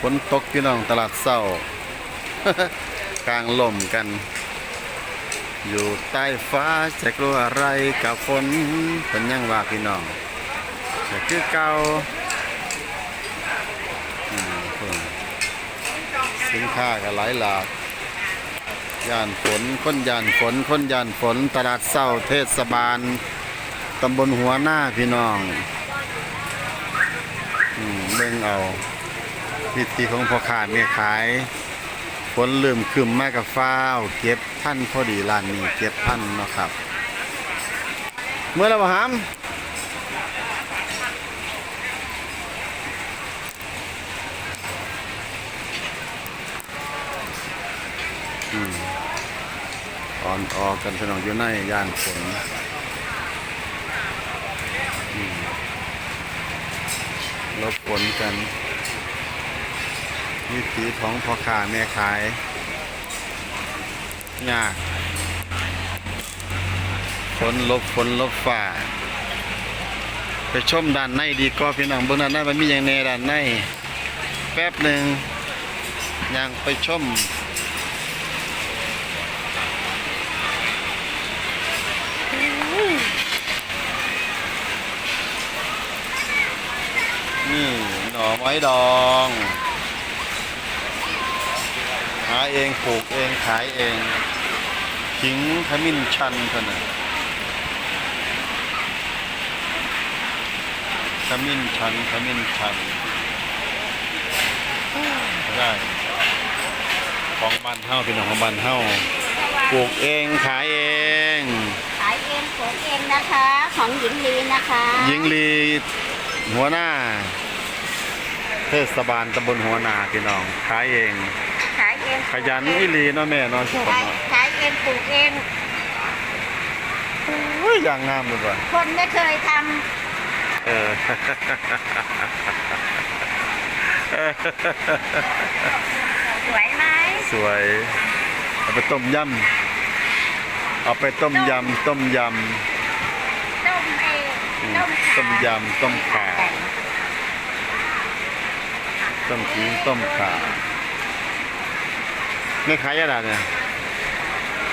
ฝนตกพี่น้องตลาดเศร้ากลางลมกัน อยู่ใต้ฟ้าจะกลัวอะไรกับฝนเป็นยังว่าพี่น้องแต่คือเก่าอืมเพิ่นสินค้าก็หลายหลากย่านฝนคนย่านฝนคนย่านฝนตลาดเศร้าเทศบาลตำบลหัวหน้าพี่น้องอืมเบิ่งเอา วิธีของพ่อค้าแม่ขายฝนเริ่มขึ้นมากับฟ้าว เก็บพันพอดีร้านนี้เก็บพันเนาะครับ เมื่อเราหามอ่อนออกกันพี่น้องอยู่ในย่านฝนลบฝนกัน วิถีของพ่อค้าแม่ขายยากฝนลบฝนลบฝ่า ไปชมด้านในดีก็พี่น้องเบื้องด้านในมันมีอย่างแน่ด้านใน แป๊บหนึ่งยังไปชมนี่หน่อไม้ดอง หา เองปลูกเองขายเองขิงขมิ้นชันเท่านั้นขมิ้นชันขมิ้นชันได้ของบ้านเฮาพี่น้องของบ้านเฮาปลูกเองขายเอง ขายเองปลูกเองนะคะ ของหญิงลีนะคะ หญิงลีหัวหน้า เทศบาลตำบลหัวนาพี่น้องขายเองขาย เองขยันอีหลีเนาะแม่เนาะชอบขายเนาะขายเองปลูกเองอุ้ยอย่างงามเลยว่ะคนไม่เคยทเออำสวยไหมสวย เอาไปต้มยำเอาไปต้มยำต้มยต้มเองอืมต้มขาต้มยำต้มขาำต้มขิงต้มข่า ไม่ขายยาดาเนี่ย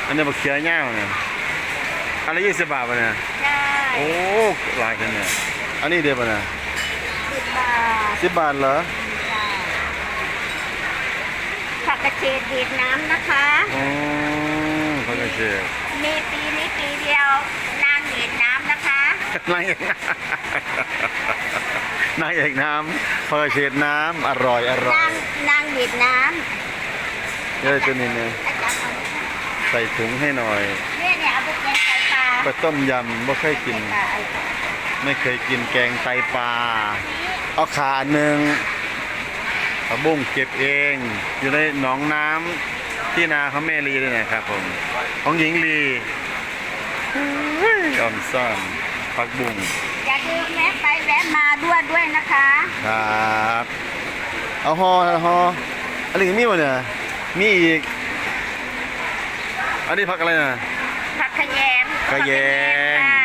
อันนี้บักเขียย่างเนี่ยอันละยี่สิบบาทปะเนี่ยใช่โอ้หลายกันเนี่ยอันนี้เดียวปะเนี่ยสิบบาทสิบบาทเหรอจ้ะผักกระเฉดดีดน้ำนะคะอ๋อเขาจะเชื่อมีปีนี้ปีเดียวนางดีดน้ำนะคะนางเอกนางเอกน้ำเพอเชดน้ำอร่อยอร่อนายงนางดีดน้ เออตัวนี้เนี่ยำอาจารย์เอาไหมคะใส่ถุงให้หน่อยเนี่ยเนี่ยเอาไปแกงไตปลาไปต้มยำไม่เคยกินปลาอะไรไม่เคยกินแกงไตปลาเอาขาหนึ่งผักบุ้งเก็บเอง อยู่ในหนองน้ำที่นาเขาแม่ลีเลยนะครับผมของหญิงลีออมซ่อนผักบุ้งอย่าลืมแวะไปแวะมาด้วยด้วยนะคะ ครับ เอาฮอเอาฮออันนี้มีบ่เนี่ย มีอีก อันนี้ผักอะไรนะ ผักขะแยงขะแยงค่ะ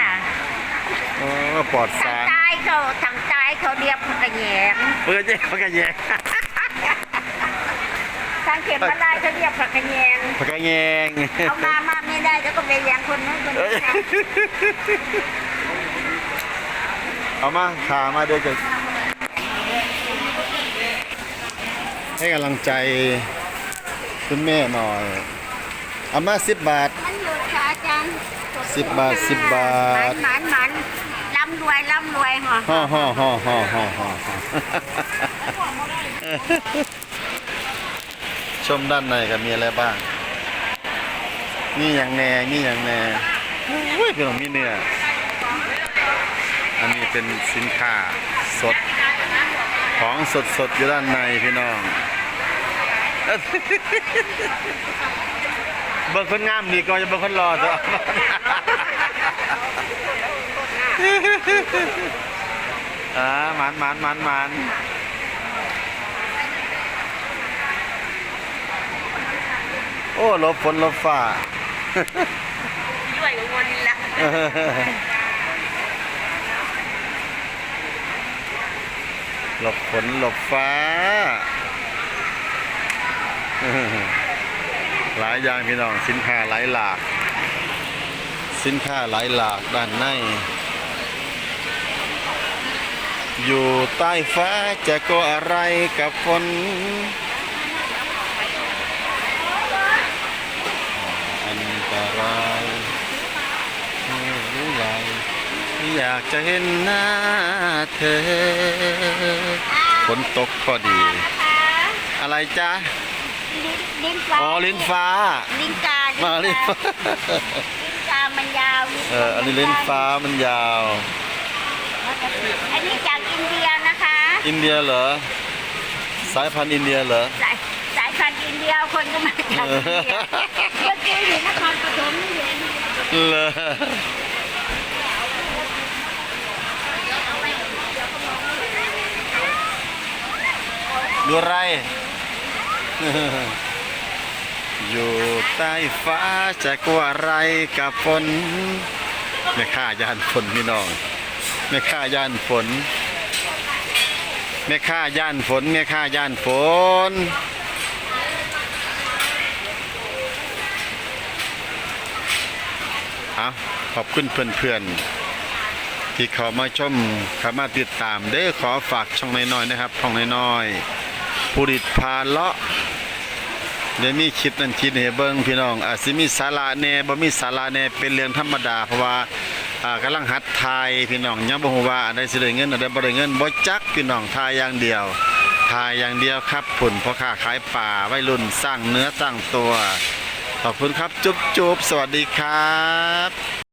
อ๋อปลอดทางสารใต้เขาทางใต้เขาเรียกผักขะแยงเพื่อจะผักกะแยงทางเขมราชเขาเรียกผักขะแยงผักกะแยงเอามามาไม่ได้แล้วก็ไปแยงคนนู้นคนนี้ค่ะเอามาขามาเดี๋ยวจะให้กำลังใจ คุณแม่หน่อยเอามาสิบบาท มันหยุดค่ะอาจารย์สิบบาทสิบบาท หมันหมันร่ำรวยร่ำรวยห่อห่อห่อห่อห่อห่อห่อชมด้านในกันมีอะไรบ้าง นี่อย่างแน่นี่อย่างแน่อุ้ยพี่น้องมีเนื้ออันนี้เป็นสินค้าสด ของสดสดๆอยู่ด้านในพี่น้อง เบิ่งคนงามดีก็จะเบิ่งคนรอตัวอ่าหมันหมันหมันหมันโอ้หลบฝนหลบฟ้าด้วยวนละหลบฝนหลบฟ้า หลายอย่างพี่น้องสินค้าหลายหลาก สินค้าหลายหลากด้านใน อยู่ใต้ฟ้าจะก็อะไรกับฝนอันตรายไม่รู้ไรอยากจะเห็นหน้าเธอฝนตกพอดี อะไรจ๊ะ ลิ้นลิ้นฟ้าอ๋อลิ้นฟ้า ลิ้นกามาลิ้นฟ้า ลิ้นกามันยาวลิ้นเอออันนี้ลิ้นฟ้ามันยาว อันนี้จากอินเดียนะคะอินเดียเหรอ สายพันธุ์อินเดียเหรอ สายสายพันธุ์อินเดียคนก็มาจากอินเดียเมื่อกี้อยู่นครปฐมนี่เองเหรอดูอะไร อยู่ใต้ฟ้าจะกลัวอะไรกับฝนไม่ค่ายานฝนพี่น้องไม่ค่ายานฝนไม่ค่ายานฝนไม่ค่ายานฝนเอาขอบคุณเพื่อนๆที่เขามาชมเขามาติดตามเด้อขอฝากช่องน้อยๆนะครับช่องน้อยๆผู้ดิดพาเลาะ เดี๋ยวมีคลิปนั่นคลิปนี่ให้เบิ้งพี่น้องอาจสิมีสาระแน่บ่มีสาระแน่เป็นเรื่องธรรมดาเพราะว่าอ่ากำลังหัดทายพี่น้องยังบ่ฮู้ว่าอันใดสิได้เงินอันใดบ่ได้เงินบ่จักพี่น้องทายอย่างเดียวทายอย่างเดียวครับผุ่นพ่อค้าขายป่าวัยรุ่นสร้างเนื้อสร้างตัว ขอบคุณครับจุ๊บจุ๊บสวัสดีครับ